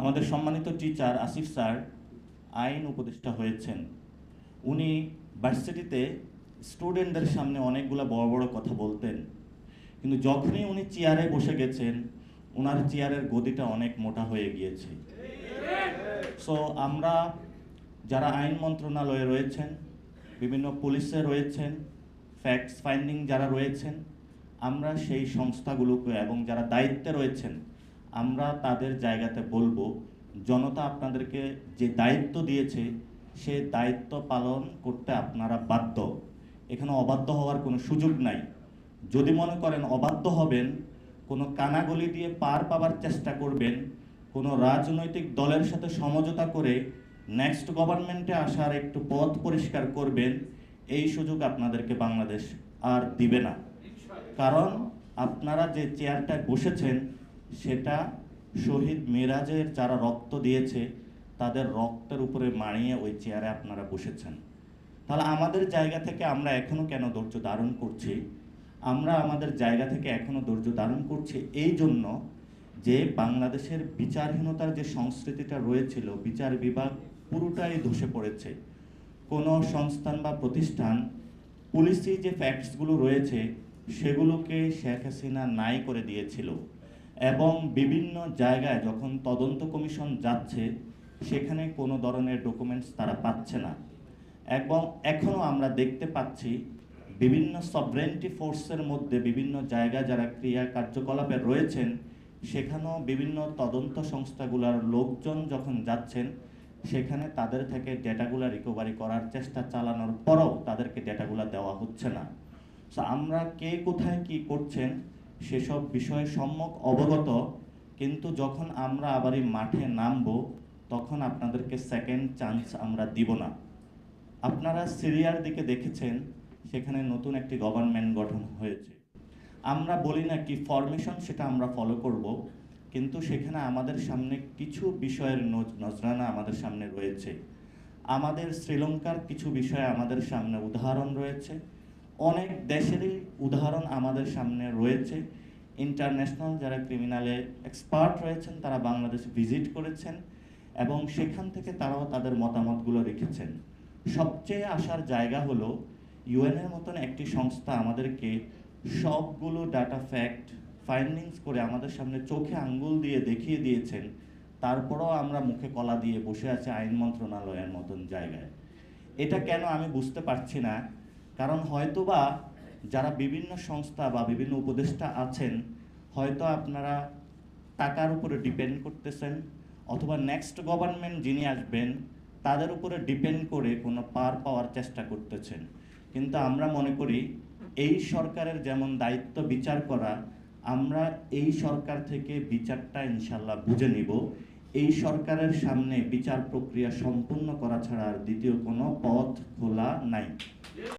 আমাদের সম্মানিত teacher Asif sir আইন উপদেষ্টা হয়েছেন। উনি ভার্সিটিতে স্টুডেন্টদের সামনে অনেকগুলো বড় বড় কথা বলতেন। কিন্তু যখনই উনি চেয়ারে বসে গেছেন ওনার চেয়ারের গদিটা অনেক মোটা হয়ে গিয়েছে। সো আমরা যারা আইন মন্ত্রণালয়ে রয়েছেন, বিভিন্ন পুলিশে রয়েছেন ফ্যাক্টস ফাইন্ডিং যারা রয়েছেন, আমরা সেই সংস্থাগুলোকে এবং যারা দায়িত্বে রয়েছেন আমরা তাদের জায়গাতে বলব, জনতা আপনাদেরকে যে দায়িত্ব দিয়েছে, সে দায়িত্ব পালন করতে আপনারা বাধ্য। এখানে অবাধ্য হওয়ার কোনো সুযোগ নাই। যদি মনে করেন অবাধ্য হবেন, কোনো কানাগলি দিয়ে পার পাবার চেষ্টা করবেন, কোনো রাজনৈতিক দলের সাথে সমঝোতা করে নেক্সট গভর্নমেন্টে আসার একটু পথ পরিষ্কার করবেন, এই সুযোগ আপনাদেরকে বাংলাদেশ আর দিবে না। কারণ আপনারা যে চেয়ারটায় বসেছেন সেটা শহীদ মিরাজের যারা রক্ত দিয়েছে, তাদের রক্তের উপরে মারিয়ে ওই চেয়ারে আপনারা বসেছেন। তাহলে আমাদের জায়গা থেকে আমরা এখনও কেন ধৈর্য ধারণ করছি? আমরা আমাদের জায়গা থেকে এখনও ধৈর্য ধারণ করছি এই জন্য যে বাংলাদেশের বিচারহীনতার যে সংস্কৃতিটা রয়েছিল, বিচার বিভাগ পুরোটাই ধসে পড়েছে। কোনো সংস্থান বা প্রতিষ্ঠান পুলিশি যে ফ্যাক্টসগুলো রয়েছে, সেগুলোকে শেখ হাসিনা নাই করে দিয়েছিল। এবং বিভিন্ন জায়গায় যখন তদন্ত কমিশন যাচ্ছে, সেখানে কোনো ধরনের ডকুমেন্টস তারা পাচ্ছে না। এবং এখনও আমরা দেখতে পাচ্ছি বিভিন্ন সবরেন্টি ফোর্সের মধ্যে বিভিন্ন জায়গায় যারা ক্রিয়া কার্যকলাপে রয়েছেন, সেখানেও বিভিন্ন তদন্ত সংস্থাগুলোর লোকজন যখন যাচ্ছেন, সেখানে তাদের থেকে ডেটাগুলো রিকভারি করার চেষ্টা চালানোর পরও তাদেরকে ডেটাগুলো দেওয়া হচ্ছে না। সো আমরা কে কোথায় কি করছেন সেসব বিষয়ে সম্যক অবগত, কিন্তু যখন আমরা আবার এই মাঠে নামবো, তখন আপনাদেরকে সেকেন্ড চান্স আমরা দিব না। আপনারা সিরিয়ার দিকে দেখেছেন, সেখানে নতুন একটি গভর্নমেন্ট গঠন হয়েছে। আমরা বলি না কি ফরমেশন সেটা আমরা ফলো করব, কিন্তু সেখানে আমাদের সামনে কিছু বিষয়ের নজ- নজরানা আমাদের সামনে রয়েছে। আমাদের শ্রীলঙ্কার কিছু বিষয়ে আমাদের সামনে উদাহরণ রয়েছে। অনেক দেশেরই উদাহরণ আমাদের সামনে রয়েছে। ইন্টারন্যাশনাল যারা ক্রিমিনালে এক্সপার্ট রয়েছেন, তারা বাংলাদেশ ভিজিট করেছেন এবং সেখান থেকে তারাও তাদের মতামতগুলো রেখেছেন। সবচেয়ে আসার জায়গা হলো ইউএনের মতন একটি সংস্থা আমাদেরকে সবগুলো ডাটা ফ্যাক্ট ফাইন্ডিংস করে আমাদের সামনে চোখে আঙ্গুল দিয়ে দেখিয়ে দিয়েছেন। তারপরও আমরা মুখে কলা দিয়ে বসে আছি আইন মন্ত্রণালয়ের মতন জায়গায়। এটা কেন আমি বুঝতে পারছি না? কারণ হয়তোবা যারা বিভিন্ন সংস্থা বা বিভিন্ন উপদেষ্টা আছেন, হয়তো আপনারা টাকার উপরে ডিপেন্ড করতেছেন অথবা নেক্সট গভর্নমেন্ট যিনি আসবেন, তাদের উপরে ডিপেন্ড করে কোনো পার পাওয়ার চেষ্টা করতেছেন। কিন্তু আমরা মনে করি, এই সরকারের যেমন দায়িত্ব বিচার করা, আমরা এই সরকার থেকে বিচারটা ইনশাল্লাহ বুঝে নিব। এই সরকারের সামনে বিচার প্রক্রিয়া সম্পূর্ণ করা ছাড়া আর দ্বিতীয় কোনো পথ খোলা নাই।